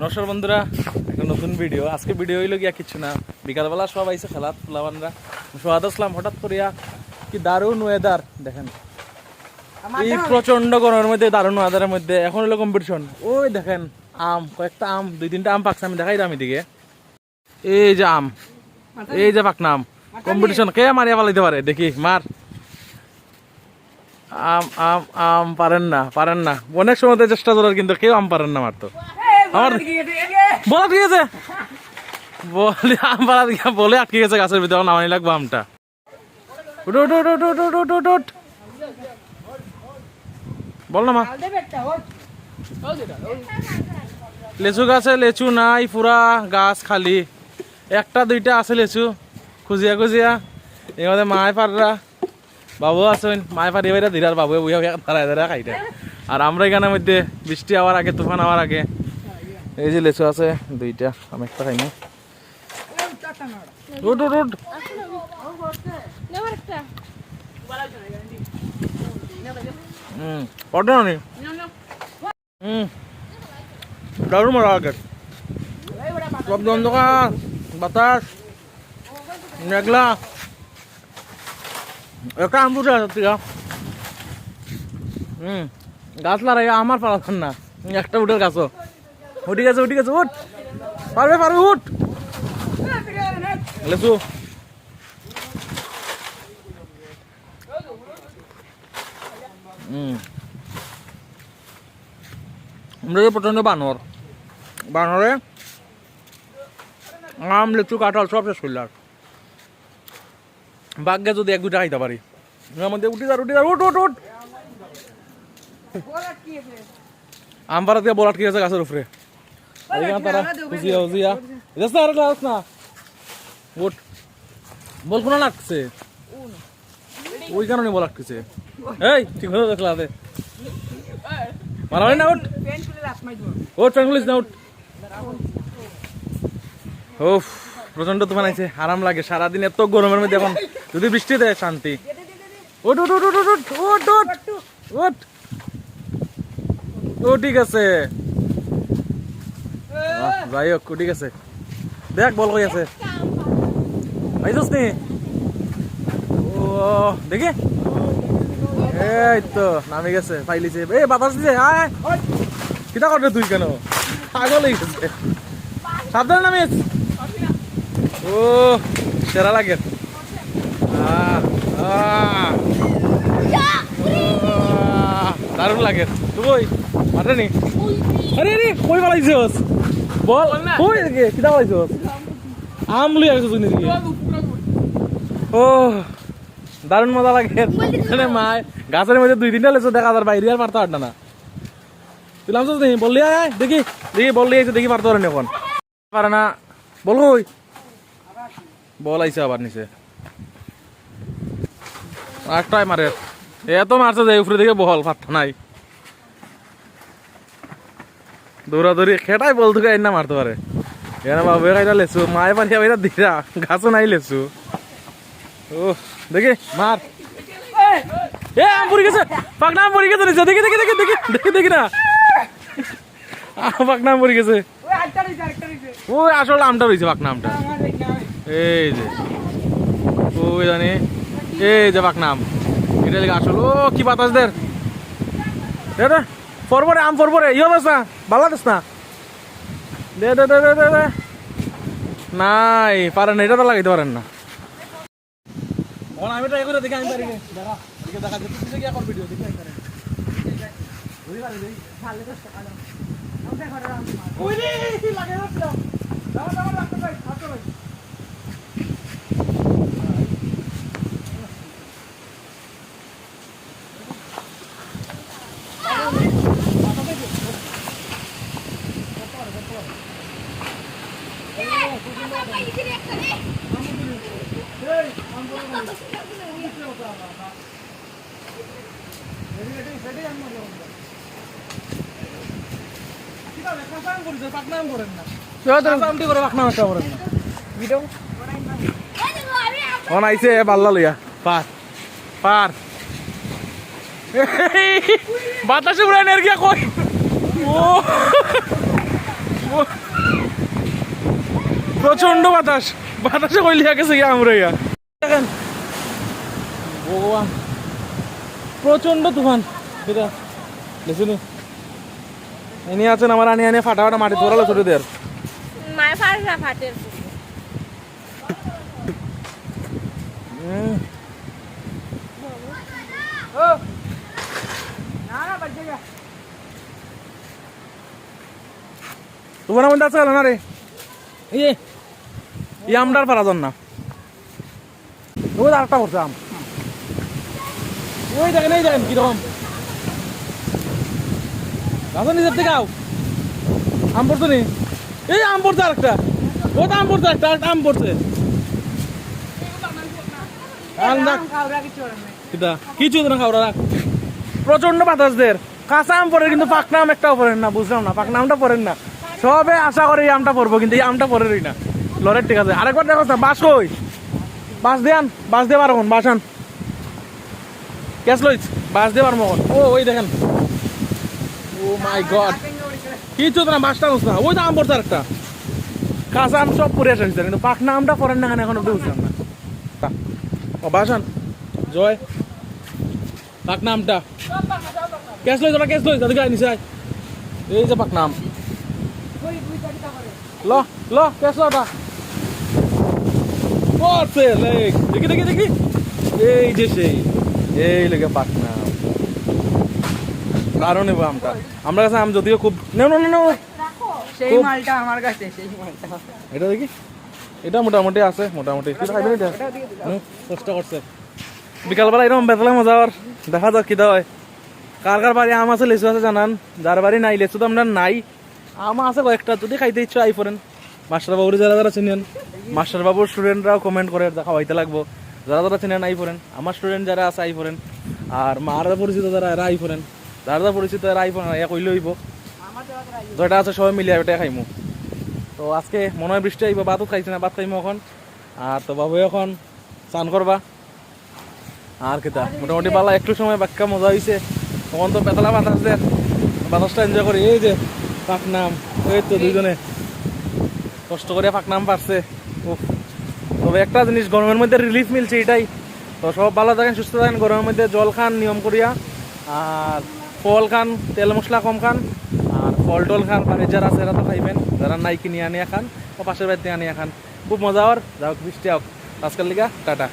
নমস্কার বন্ধুরা একটা নতুন ভিডিও আজকে ভিডিও হইল গিয়া কিছু না। বিকালবেলা সব আইসে খেলার ফুলাবানরা সোহাদ আসলাম হঠাৎ করিয়া কি দারুণ ওয়েদার দেখেন। এই প্রচণ্ড গরমের মধ্যে দারুণ ওয়েদারের মধ্যে। এখন হলো কম্পিটিশন ওই দেখেন আম কয়েকটা আম দুই তিনটা আম পাকছে আমি দেখাই দাম এদিকে। এই যে আম এই যে পাকনা আম। কম্পিটিশন কে মারিয়া পালাইতে পারে? দেখি মার। আম আম আম পারেন না পারেন না। অনেক সময় চেষ্টা করার কিন্তু কেউ আম পারেন না মারতো আমার বল আটকে গেছে। বলে আমার বলে আটকে গেছে গাছের ভিতরে নামানি লাগবে আমটা। উঠো উঠো উঠো উঠো উঠো বল না মা। লেচু গাছে লেচু নাই পুরা গাছ খালি। একটা দুইটা আছে লেচু। খুঁজিয়া খুঁজিয়া। এবারে মায় পাররা বাবু আছে মায় পারি এবারে ধীরার বাবু বুয়া দাঁড়ায় দাঁড়া খাইটা আর আমরা এখানের মধ্যে বৃষ্টি আওয়ার আগে তুফান আওয়ার আগে। এই যে লেচু আছে, দুইটা, আমি একটা খাইনি উঠ উঠ উঠ। হুম পড়ো না নি? হুম দারুণ মজা লাগে সব অন্ধকার বাতাস, মেঘলা। একটা আম দুটো আছে গাছ লড়াই আমার পালাতাম না। একটা উঠের গাছও। উঠে গেছে উঠে গেছে, উঠ। পারবে পারবে, উঠ। লেসু আমরা প্রচণ্ড বানর, বানরে আম, লিচু, কাঁঠাল সব শেষ করলাম বাঘকে যদি এক দুটা খাইতে পারি। মধ্যে উঠি যার উঠি যার উঠ উঠ উঠ। আম পাড়া দিয়ে বলাট কি আছে গাছের উপরে। বল কোনা লাগছে ওই কারণে বল এই ঠিক দেখলা দে না না ওফ প্রচণ্ড তুফান আছে আরাম লাগে সারাদিন এত গরমের মধ্যে এখন যদি বৃষ্টি দেয় শান্তি। ও ঠিক আছে। যাই হোক ঠিক আছে। দেখ বল কই আছে। আইসস নি? ও দেখি। এই তো নামে গেছে ফাইলিছে এই বাতাস দিছে আয়। কিটা করবে তুই কেন? পাগল হয়ে গেছে। সাবধানে নামিস। ও সেরা লাগে। আহ, আহ, আহ, দারুণ লাগে। তুই মারে নি? আরে রে কই পালাইছস? বল। কই রে কিটা পালাইছস আম লই আসছ তুই নিদিকে ও দারুণ মজা লাগে। মানে মায় গাছের মধ্যে দুই তিনটা লেছো দেখা যার বাইরে আর পারতে পারত না। তুলাম তো দেখি বললি আয় দেখি। দেখি বললি আইছে দেখি পারতে পারেন এখন। পারে না। বল কই? বল আইছে আবার নিচে। একটাই মারে। এত মারছে যে উপরে দিকে বল পাত্তা নাই। দৌড়াদৌড়ি খেটাই বল থেকে না মারতে পারে। এখানে বাবু খাইটা লেছু, মায়ে পারি আবার দিরা গাছও নাই লেছু। ও দেখি, মার। এ আম পড়ে গেছে পাকনা আম পড়ে গেছে দেখি দেখি দেখি দেখি দেখি দেখি না। পাকনা আম পড়ে গেছে। ওই আসলে আমটা রয়েছে পাকনা এই যে, ওই জানি, এই যে পাকনা আম। এটা আসল, ও, কি বাতাস দের দে। পরপরে আম পরপরে ইয়ে বাস না ভালো দিস না। দে দে দে দে দে দে। নাই পারেন না এটা তো লাগাইতে পারেন না। আমি ট্রাই করে দেখি আমি পারি দেখা যাচ্ছে তুই কি এখন ভিডিও দেখি আমি পারি ওই রে লাগাই রাখলাম দাও দাও রাখতে ভাই হাতে ভাই অনাইছে পাল্লা লইয়া। পার। বাতাসে পুরো এনার্জিয়া কই? প্রচণ্ড বাতাস। বাতাসে কইলিয়া গেছে ইয়া আমরা ইয়া? দেখেন ভগবান প্রচণ্ড তুফান। এটা দেখুন? এনে আছেন আমার আনি আনি ফাটা ফাটা মাটি তোরালো ছোট দের মায়ের ফাটা। ফাটের তোমার মধ্যে আছে না রে ইয়ে ই আমটার পারা না। ওই আরেকটা করছে আম। ওই দেখেন এই দেখেন কীরকম। থেকে আও। আম পড়ছে নি? এই আম পড়ছে আরেকটা। ও তো আম পড়ছে একটা আরেকটা আম পড়ছে। কিছু না খাওয়া রাখ। প্রচণ্ড বাতাস দের কাঁচা আম পড়ে কিন্তু পাকনা আম একটাও পড়েন না বুঝলাম না পাকনা আমটা পড়েন না। সবে আশা করে এই আমটা পড়ব কিন্তু এই আমটা পড়েরই না। লরের ঠিক আছে আরেকবার দেখো না বাস কই? বাস দেন বাস দিয়ে পারব বাস আন। ক্যাশ লইছ বাস দিয়ে পারব ও, ওই দেখেন। Oh my God. কিছু তো না বাসটা না। ওই তো আম পড়ছে একটা কাঁচা আম সব পরে এসেছে কিন্তু পাকনা আমটা পড়েন না এখন অব্দি বুঝলাম না ও বাসান জয়। পাকনা আমটা। ক্যাশ লইছ ওটা ক্যাশ লইছ তাদের গায়ে নিচে এই যে পাকনা আম। ল ল ক্যাশ লটা লেগ দেখি দেখি দেখি। এই যে সেই। এই লেগে পাকনা আম কারণ নেব আমটা আমরা কাছে আম যদিও খুব নেও না না সেই মালটা আমার কাছে সেই মালটা। এটা দেখি। এটা মোটামুটি আছে মোটামুটি। তুই খাইবি না এটা কষ্ট করছে। বিকালবেলা এরকম বেতলা মজা আর দেখা যাক কিদা হয়। কার কার বাড়ি আম আছে লেচু আছে জানান। যার বাড়ি নাই লেচু তো আমরা নাই। আম আছে কয়েকটা যদি খাইতে ইচ্ছা আই পড়েন মাস্টার বাবুর যারা যারা চিনেন, মাস্টার বাবুর স্টুডেন্টরাও কমেন্ট করে দেখা খাওয়াইতে লাগবো। যারা যারা চিনেন, আই পড়েন আমার স্টুডেন্ট যারা আছে, আই পড়েন আর মার পরিচিত যারা, এরা আই পড়েন যারা যারা পরিচিত, এরা আই পড়েন এক হইলে হইব। যেটা আছে, সবাই মিলিয়ে ওটাই খাইমু। তো আজকে মনে হয় বৃষ্টি আইব, ভাতও খাইছে না, ভাত খাইমু এখন। আর তো বাবু এখন চান করবা। আর কেতা, মোটামুটি পালা একটু সময় বাক্কা, মজা হয়েছে তখন তো পেতলা বাতাস দেয় বাতাসটা এনজয় করি। এই যে পাকনাম এই তো দুইজনে। কষ্ট করে পাকনাম পারছে। তবে একটা জিনিস, গরমের মধ্যে রিলিফ মিলছে এটাই। তো সব ভালো থাকেন, সুস্থ থাকেন, গরমের মধ্যে জল খান, নিয়ম করিয়া। আর ফল খান, তেল মশলা কম খান, আর ফল টল খান বাড়ির যারা আছে, এরা তো খাইবেন। যারা নাই কিনে আনিয়া খান ও পাশের বাড়িতে আনিয়া খান, খুব মজা হওয়ার। যাওক বৃষ্টি হোক। আজকাল লিগা, টাটা।